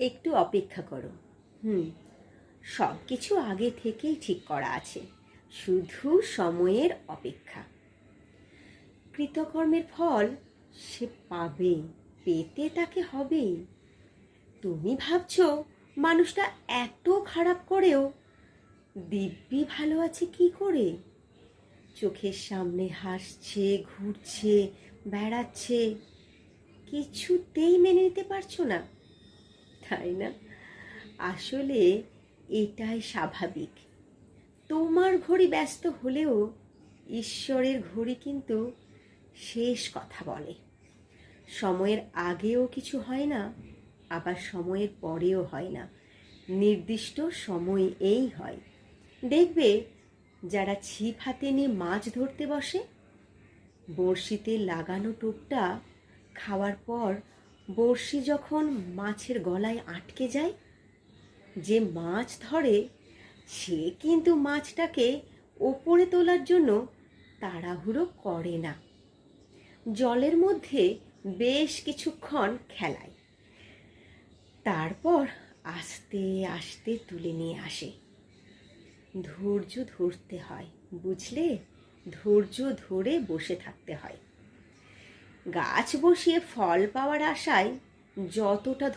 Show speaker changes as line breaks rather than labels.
একটু অপেক্ষা করো। হুম। সব কিছু আগে থেকেই ঠিক করা আছে। শুধু সময়ের অপেক্ষা। কৃতকর্মের ফল সে পাবে পেতে তাকে হবেই তুমি ভাবছ মানুষটা এত খারাপ করেও দিব্যি ভালো আছে কি করে? চোখের সামনে হাসছে ঘুরছে বেড়াচ্ছে কিছুতেই মেনে নিতে পারছ না। তাই না? আসলে এটাই স্বাভাবিক। তোমার ঘড়ি ব্যস্ত হলেও ঈশ্বরের ঘড়ি কিন্তু শেষ কথা বলে। সময়ের আগেও কিছু হয় না, আবার সময়ের পরেও হয় না। নির্দিষ্ট সময় এই হয়। দেখবে, যারা ছিপ হাতে নিয়ে মাছ ধরতে বসে, বড়শিতে লাগানো টোপটা খাওয়ার পর বড়শি যখন মাছের গলায় আটকে যায়, যে মাছ ধরে, সে কিন্তু মাছটাকে ওপরে তোলার জন্য তাড়াহুড়ো করে না। জলের মধ্যে বেশ কিছুক্ষণ খেলায়। তারপর আস্তে আস্তে তুলে নিয়ে আসে। ধৈর্য ধরতে হয়, বুঝলে? ধৈর্য ধরে বসে থাকতে হয়। গাছ বসিয়ে ফল পাওয়ার আশায় যতটা